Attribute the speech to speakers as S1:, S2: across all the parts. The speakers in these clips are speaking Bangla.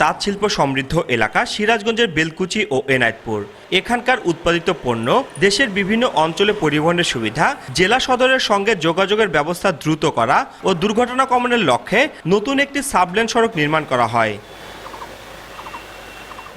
S1: তাঁত শিল্প সমৃদ্ধ এলাকা সিরাজগঞ্জের বেলকুচি ও এনায়তপুর। এখানকার উৎপাদিত পণ্য দেশের বিভিন্ন অঞ্চলে পরিবহনের সুবিধা, জেলা সদরের সঙ্গে যোগাযোগের ব্যবস্থা দ্রুত করা ও দুর্ঘটনা কমানোর লক্ষ্যে নতুন একটি সাবলেন সড়ক নির্মাণ করা হয়।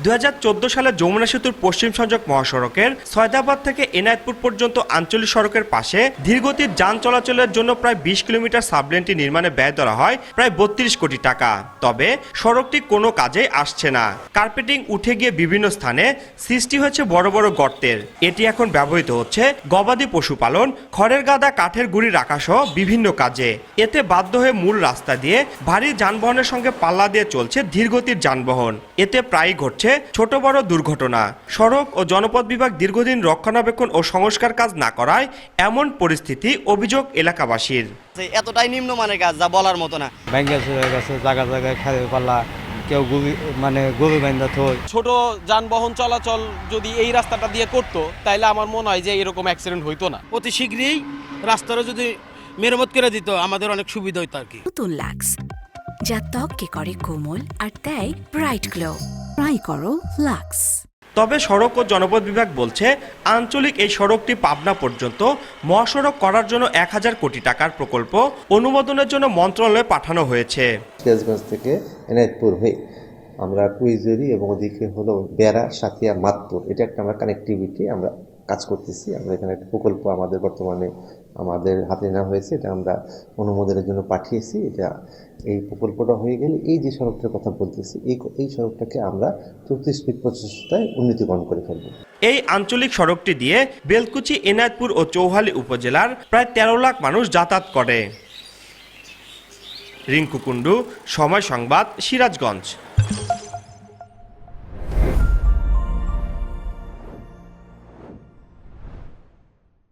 S1: দু হাজার চোদ্দ সালে যমুনা সেতুর পশ্চিম সংযোগ মহাসড়কের সয়দাবাদ থেকে এনায়েতপুর পর্যন্ত আঞ্চলিক সড়কের পাশে ধীরগতির যান চলাচলের জন্য প্রায় বিশ কিলোমিটার সাবলেনটি নির্মাণে ব্যয় ধরা হয় প্রায় বত্রিশ কোটি টাকা। তবে সড়কটি কোনো কাজে আসছে না। কার্পেটিং উঠে গিয়ে বিভিন্ন স্থানে সৃষ্টি হয়েছে বড় বড় গর্তের। এটি এখন ব্যবহৃত হচ্ছে গবাদি পশুপালন, খড়ের গাদা, কাঠের গুঁড়ি রাখা সহ বিভিন্ন কাজে। এতে বাধ্য হয়ে মূল রাস্তা দিয়ে ভারী যানবাহনের সঙ্গে পাল্লা দিয়ে চলছে ধীরগতির যানবাহন। এতে প্রায়ই ঘটছে ছোট বড় দুর্ঘটনা। সড়ক ও জনপথ বিভাগ দীর্ঘদিন রক্ষণাবেক্ষণ ও সংস্কার কাজ না করায় এমন পরিস্থিতি অভিযোগ এলাকাবাসীর।
S2: যে এতটাই নিম্নমানের কাজ যা বলার মতো না।
S3: ব্যাঙ্গে হয়ে গেছে জায়গা জায়গায় খালি পাল্লা কেউ গুবি মানে গরু বাইন্দা থই
S4: ছোট যানবাহন চলাচল যদি এই রাস্তাটা দিয়ে করতো তাহলে আমার মনে হয় যে এরকম অ্যাক্সিডেন্ট হইতো না।
S5: অতি শীঘ্রই রাস্তাটা যদি মেরামত করে দিত আমাদের অনেক সুবিধা হইতো আর কি।
S6: নতুন লাক্স যা ত্বককে করে কোমল আর দেয় ব্রাইট গ্লো। ট্রাই করো লাক্স
S1: তবে সড়ক ও জনপথ বিভাগ বলছে আঞ্চলিক এই সড়কটি পাবনা পর্যন্ত মহাসড়ক করার জন্য এক হাজার কোটি টাকার প্রকল্প অনুমোদনের জন্য মন্ত্রণালয়ে পাঠানো হয়েছে।
S7: সিরাজগঞ্জ থেকে এনায়তপুর হয়ে আমরা কুইজরি এবং ওদিকে হলো বেড়া সাথিয়া মাতপুর এটা একটা আমরা কানেক্টিভিটি আমরা কাজ করতেছি। আমরা এখানে একটা প্রকল্প আমাদের বর্তমানে আমাদের হাতে নেওয়া হয়েছে, এটা আমরা অনুমোদনের জন্য পাঠিয়েছি, এটা এই প্রকল্পটা হয়ে গেলে এই যে সড়কটার কথা বলতেছি, এই এই সড়কটাকে আমরা চৌত্রিশ ফিট প্রচেষ্টায় উন্নতিকরণ করে ফেলব।
S1: এই আঞ্চলিক সড়কটি দিয়ে বেলকুচি, এনায়তপুর ও চৌহালি উপজেলার প্রায় তেরো লাখ মানুষ যাতায়াত করে। রিঙ্কু কুণ্ডু, সময় সংবাদ, সিরাজগঞ্জ।